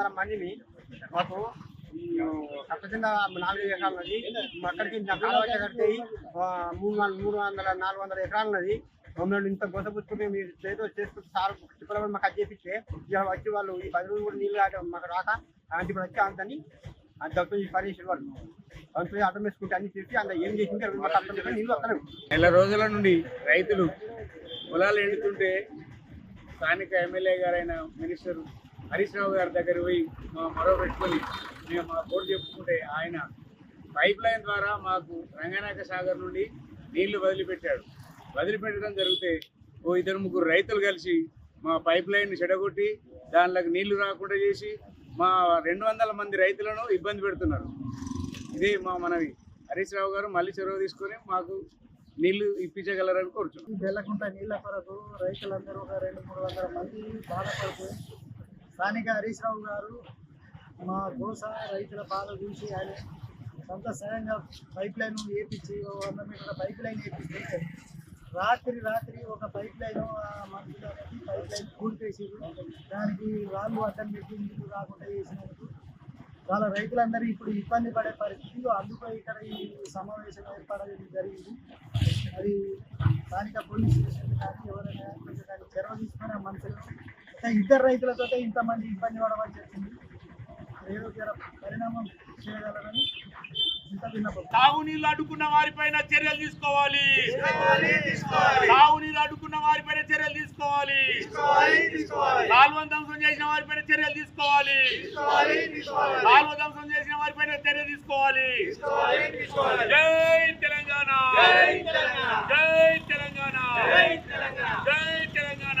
వందల మందిని మాకు తప్పకుండా నాలుగు ఎకరాలు ఉన్నది. అక్కడికి కాలువ కట్టి మూడు వందల మూడు వందల నాలుగు వందల ఎకరాలు ఉన్నది. మమ్మల్ని ఇంత గొసపుచ్చుకుని మీరు చేతితో చేసుకుంటే సార్ చిప్పల మాకు అది చేపిస్తే ఇవాళ వచ్చి వాళ్ళు ఈ పది రోజులు కూడా నీళ్ళు రాక మాకు రాక అలాంటి ఇప్పుడు వచ్చా అంతని అది దక్కుతుంది ఈ పని వాళ్ళు అందులో అర్థం వేసుకుంటే అన్ని చేసి అంత ఏం చేసింది మాకు అర్థం చేసుకుని నీళ్ళు వస్తాను నెల రోజుల నుండి రైతులు పొలాలు ఎండుతుంటే స్థానిక ఎమ్మెల్యే గారైన మినిస్టర్ హరీష్ రావు గారి దగ్గర పోయి మా మొర పెట్టుకొని మేము మా కోర్టు చెప్పుకుంటే ఆయన పైప్ లైన్ ద్వారా మాకు రంగనాయక సాగర్ నుండి నీళ్ళు వదిలిపెట్టాడు. వదిలిపెట్టడం జరిగితే ఓ ఇద్దరు ముగ్గురు రైతులు కలిసి మా పైప్ లైన్ చెడగొట్టి దానిలోకి నీళ్ళు రాకుండా చేసి మా రెండు వందల మంది రైతులను ఇబ్బంది పెడుతున్నారు. ఇదే మా మనవి. హరీష్ రావు గారు మళ్ళీ చొరవ తీసుకొని మాకు నీళ్ళు ఇప్పించగలరని కోరుచున్నాం. ఈ నీళ్ళ కొరకు రైతులందరూ ఒక రెండు మూడు వందల మంది బాధపడుతూ స్థానిక హరీష్ రావు గారు మా గోస రైతుల బాధ చూసి ఆయన సొంత స్వయంగా పైప్ లైన్ వేపించి వంద మీటర్ల పైప్ లైన్ వేపిస్తే రాత్రి రాత్రి ఒక పైప్ లైన్ మనుషులు అనేది పైప్ లైన్ కూల్పేసి దానికి రాళ్ళు అడ్డం పెట్టి నీళ్ళు రాకుండా చేసినందుకు వాళ్ళ రైతులందరూ ఇప్పుడు ఇబ్బంది పడే పరిస్థితి అందుకు ఇక్కడ ఈ సమావేశం ఏర్పడడం జరిగింది. అది స్థానిక పోలీస్ స్టేషన్ కానీ ఎవరైనా కొంచెం దాన్ని చొరవ తీసుకుని ఆ మనుషులు ఇద్దరు రైతులతో ఇంతమంది ఇబ్బంది పడవని చెప్పింది ఏదో జర పరిణామం చేయగలరని తాగునీళ్ళు అడ్డుకున్న వారిపైన చర్యలు తీసుకోవాలి. తాగునీళ్ళు అడ్డుకున్న వారిపైన చర్యలు తీసుకోవాలి. కాలువ ధ్వంసం చేసిన వారిపైన చర్యలు తీసుకోవాలి. కాలువ ధ్వంసం చేసిన వారిపైన చర్య తీసుకోవాలి. జై తెలంగాణ జై తెలంగాణ జై తెలంగాణ